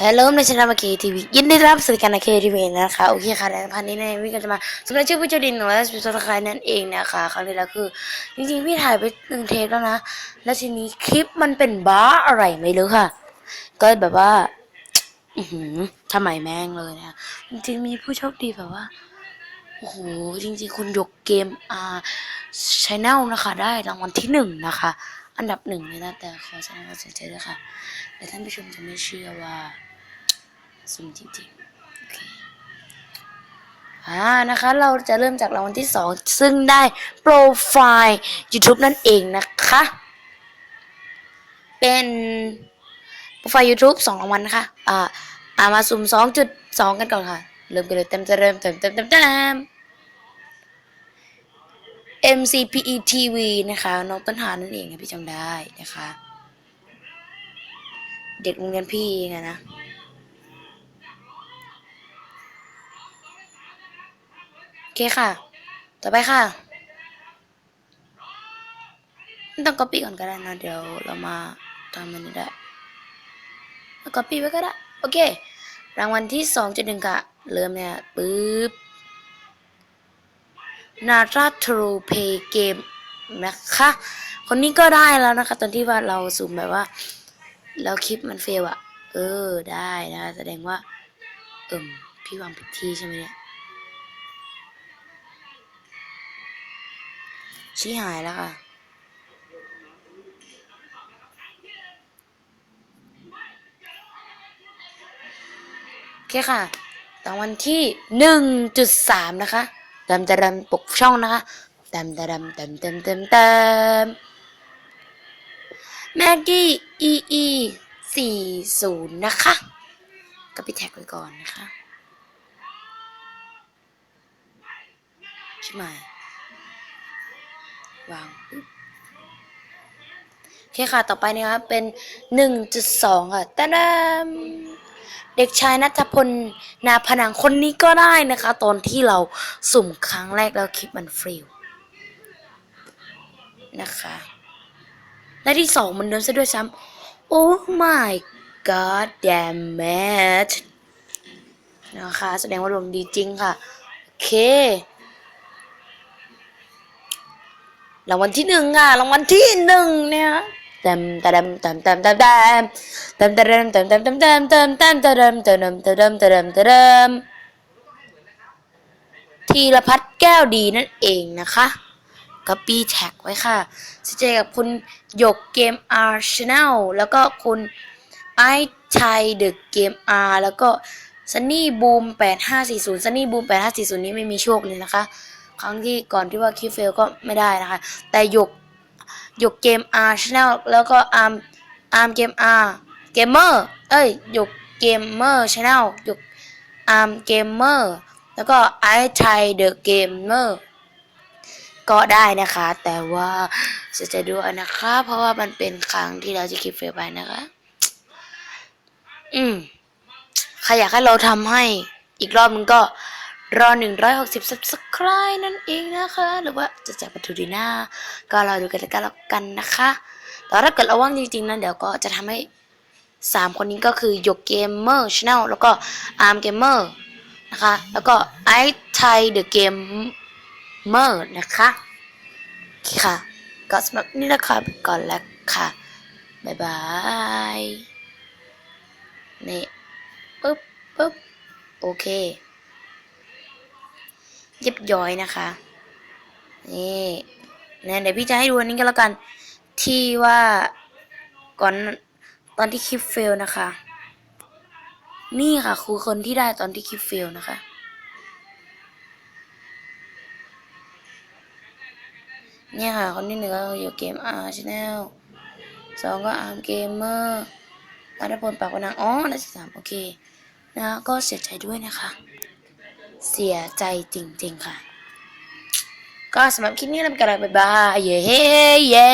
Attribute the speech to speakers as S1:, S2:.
S1: ฮัลโหลในช่องมาเคทีวียินดีต้อนรับสู่การนาเคทีวีนะคะโอเคค่ะในพันนี้ในวิกันจะมาสำหรับชื่อพี่เจดินของและสปิสคายนั่นเองนะคะครั้งที่แล้วคือ จริงๆพี่ถ่ายไปหนึ่งเทปแล้วนะ แล้วทีนี้คลิปมันเป็นบ้าอะไรไม่รู้ค่ะ ก็แบบว่าอือหือทำไมแม่งเลยนะจริงๆมีผู้โชคดีแบบว่าโอ้โหจริงๆคุณยกเกมอ่าชแนลนะคะ ได้รางวัลที่หนึ่งนะคะ อันดับหนึ่งเลยนะแต่ขอแสดงความเสียใจด้วยค่ะแต่ท่านผู้ชมจะไม่เชื่อว่าสุ่มจริงๆโอเคอ่านะคะเราจะเริ่มจากรางวัลที่สองซึ่งได้โปรไฟล์ YouTube นั่นเองนะคะ เป็นโปรไฟล์ YouTube สองรางวัลนะคะอ่าอ่ามาสุ่มสองจุดสองกันก่อนค่ะ เริ่มกันเลยเต็มจะเริ่มเต็มเต็มเต็มเต็ม MCPE TV นะคะ น้องต้นหานั่นเองพี่จำได้นะคะ เด็กโรงเรียนพี่เองนะโอเคค่ะ ต่อไปค่ะไม่ต้อง copy ก่อนก็ได้นะ เดี๋ยวเรามาทำมันนี้ได้แล้ว copy ไว้ก็ได้ โอเค รางวัลที่สองจุดหนึ่งค่ะเริ่มเนี่ยปึ๊บ นาราทรูเพย์เกมนะคะ คนนี้ก็ได้แล้วนะคะ ตอนที่ว่าเราสุ่มแบบว่าแล้วคลิปมันเฟลอะเออได้นะ แสดงว่า เอิมพี่วางผิดที่ใช่ไหมเนี่ยชี้หายแล้วค่ะโอเคค่ะรางวัลที่หนึ่งจุดสามนะคะ เติมเติมปกช่องนะคะเติมเติมเติมเติมเติมติมแม็กกี้อีอีสี่ศูนย์นะคะ ก็ไปแท็กไว้ก่อนนะคะใช่ไหมวางโอเคค่ะ ต่อไปนะคะเป็น 1.2 ค่ะตะดาม เด็กชายนัทพลนาผนังคนนี้ก็ได้นะคะ ตอนที่เราสุ่มครั้งแรกแล้วคลิปมันฟริวนะคะและที่สองมันเดินซะด้วยซ้ำ Oh my god damn it นะคะ แสดงว่าดวงดีจริงค่ะ โอเครางวัลที่หนึ่งอะรางวัลที่หนึ่งเนี่ย ตมต็มตมตมตมตมตมต็มตมตมตมตมตมตมตมตมตมตมตมทีละพัดแก้วดีนั่นเองนะคะก็ปีแท็กไว้ค่ะเสียใจกับคุณหยกเกมอาร์ชแนลแล้วก็คุณไอชัยเดอะเกมอาร์แล้วก็ซันนี่บูม8540ซันนี่บูม8540 นี้ไม่มีโชคเลยนะคะ ครั้งที่ก่อนที่ว่าคิวเฟลก็ไม่ได้นะคะ แต่หยก หยกเกม R Channel แล้วก็อาร์มอาร์มเกม R เกมเมอร์เอ้ยหยกเกมเมอร์ Channel หยกอาร์มเกมเมอร์แล้วก็ไอไทยเดอะเกมเมอร์ก็ได้นะคะ แต่ว่าเสียใจด้วยนะคะ เพราะว่ามันเป็นครั้งที่เราจะคลิปเฟลไปนะคะ อืมใครอยากให้เราทำให้อีกรอบนึงก็ รอ 160 subscribe นั่นเองนะคะ หรือว่าจะแจกวัตถุดีหน้า ก็รอดูกันแล้วกันนะคะแต่ถ้าเกิดเราว่างจริงๆนะเดี๋ยวก็จะทำให้ 3 คนนี้ก็คือหยกเกมเมอร์ชแนลแล้วก็อาร์มเกมเมอร์นะคะ แล้วก็ไอไทยเดอะเกมเมอร์นะคะคค่ะ ก็สำหรับนี่นะคะไปก่อนแล้วค่ะ บ๊ายบาย นี่ ปึ๊บปึ๊บโอเค เรียบย้อยนะคะ นี่เนี่ยเดี๋ยวพี่จะให้ดูอันนี้กันแล้วกันที่ว่าก่อนตอนที่คลิปเฟลนะคะ นี่ค่ะคือคนที่ได้ตอนที่คลิปเฟลนะคะ เนี่ยค่ะ คนที่หนึ่งก็อยู่เกมอาร์ชแนลสองก็อาร์มเกมเมอร์อัตพลปากวนังอ๋อและสามโอเคนะก็เสียใจด้วยนะคะ เสียใจจริง ๆ ค่ะ ก็สำหรับคลิปนี้ลาไปก่อนแล้วบ๊ายบาย เย้เย้